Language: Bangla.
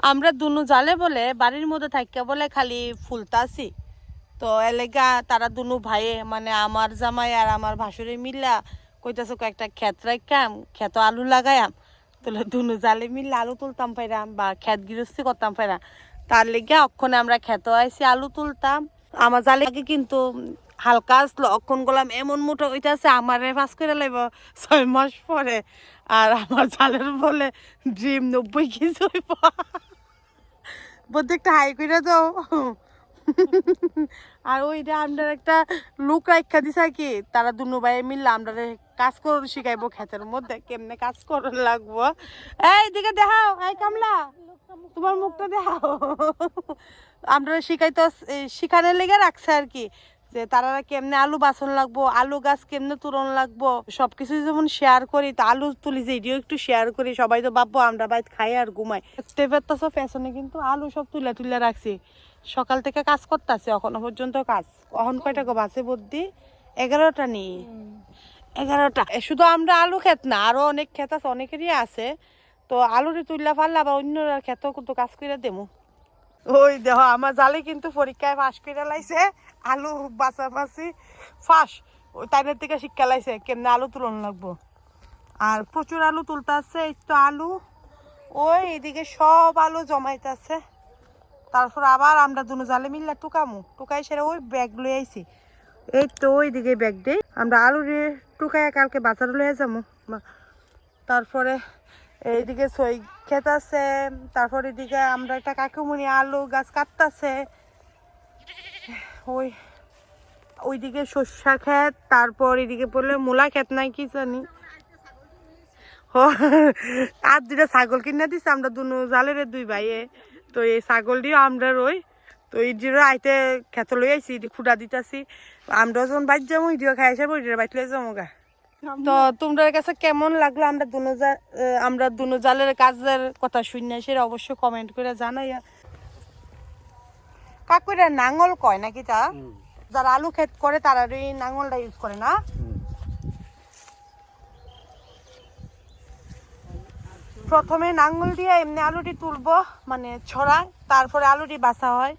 আমরা দুনু জালে বলে, বাড়ির মধ্যে থাকিয়া বলে খালি ফুলতাছি। তো এলাকা তারা দুনু ভাইয়ে মানে আমার জামাই আর আমার ভাসুরে মিল্লা কইতাছে কয়েকটা ক্ষেত রাখাম ক্ষেত আলু লাগায়াম তাহলে দুনু জালে মিললে আলু তুলতাম পাইরাম বা ক্ষেত গৃহস্থী করতাম পাইরাম তার লেগে অক্ষণে আমরা ক্ষেত আইসি আলু তুলতাম। আমার জালে আগে কিন্তু হালকা আসলো, অক্ষণ গলাম এমন মোটা হইতাছে, আমার পাস করে লাইব ছয় মাস পরে। আর আমার জালের বলে, ড্রিম নব্বই কেজি হইব। বলতে একটা হাই করে তো আর ওইটা আমরা একটা লুক রাখা দিছে কি, তারা দুনু ভাই মিললে আমরা কাজ করুন শিখাইবো খেতের মধ্যে, কেমনে কাজ করুন লাগবো। এই দিকে দেখাও, এই কামলা, তোমার মুখটা দেখাও। আমরা শিখাইতো শিখানোর লেগে রাখছে আর কি। যে তারা কেমনে আলু বাসন লাগবো, আলু গাছ কেমনে তুলন লাগবো, সবকিছু যেমন শেয়ার করি, তা আলু তুলি যে, এটিও একটু শেয়ার করি, সবাই তো ভাববো আমরা বাইরে খাই আর ঘুমাই। দেখতে পারতাছো পেছনে কিন্তু আলু সব তুলে তুলে রাখছি। সকাল থেকে কাজ করতেছে, এখনও পর্যন্ত কাজ। কখন কয়টা গো বাসে বুদ্ধি? এগারোটা নি? এগারোটা। শুধু আমরা আলু ক্ষেত না, আরও অনেক ক্ষেত আছে, অনেকেরই আছে। তো আলুরি তুললে পারলে আবার অন্য ক্ষেতও কিন্তু কাজ করে দেবো ওই দেখো আমার জালে কিন্তু পরীক্ষায় ফাঁস করে লাইছে, আলু বাছাবাছি ফাঁস। ওই তাইনের থেকে শিক্ষা লাইছে, কেমনে আলু তুলন লাগবো? আর প্রচুর আলু তুলতে আছে, এই তো আলু। ওই এদিকে সব আলু জমাইতেছে তারপর আবার আমরা দুনো জালে মিললে টুকামু। টুকাই সেরে ওই ব্যাগ লই আইছি। এই তো ওই দিকে ব্যাগ দেই। আমরা আলু টুকাইয়া কালকে বাজারে লয়ে যাব। তারপরে এইদিকে সই ক্ষেত আছে, তারপর এদিকে আমরা একটা কাকুমনি আলু গাছ কাটতাছে। ওই, ওইদিকে সর্ষা ক্ষেত, তারপর এদিকে পড়লে মূলা ক্ষেত নাই, কি জানি। আর দুটা ছাগল কিনে দিছে, আমরা দুনো জালের দুই ভাইয়ে। তো এই ছাগল দিয়ে আমরা রই তো জিরো আইতে খেতে লই এটি খুঁড়া দিতাছি। আমরা যখন বাইর যাব ইডিও খাই আসব ইডিও বাইট লই যাব গা। তো তোমাদের কাছে কেমন লাগল? আমরা দুনো জা- আমরা দুনো জালের কাজের কথা শুনে সেটা অবশ্যই কমেন্ট করে জানাই কাকুরা নাঙ্গল কয় নাকি তা? যারা আলু ক্ষেত করে তারা ওই নাঙ্গলটা ইউজ করে না? প্রথমে নাঙ্গল দিয়ে এমনি আলুটি তুলবো মানে ছড়া তারপরে আলুটি বাছা হয়।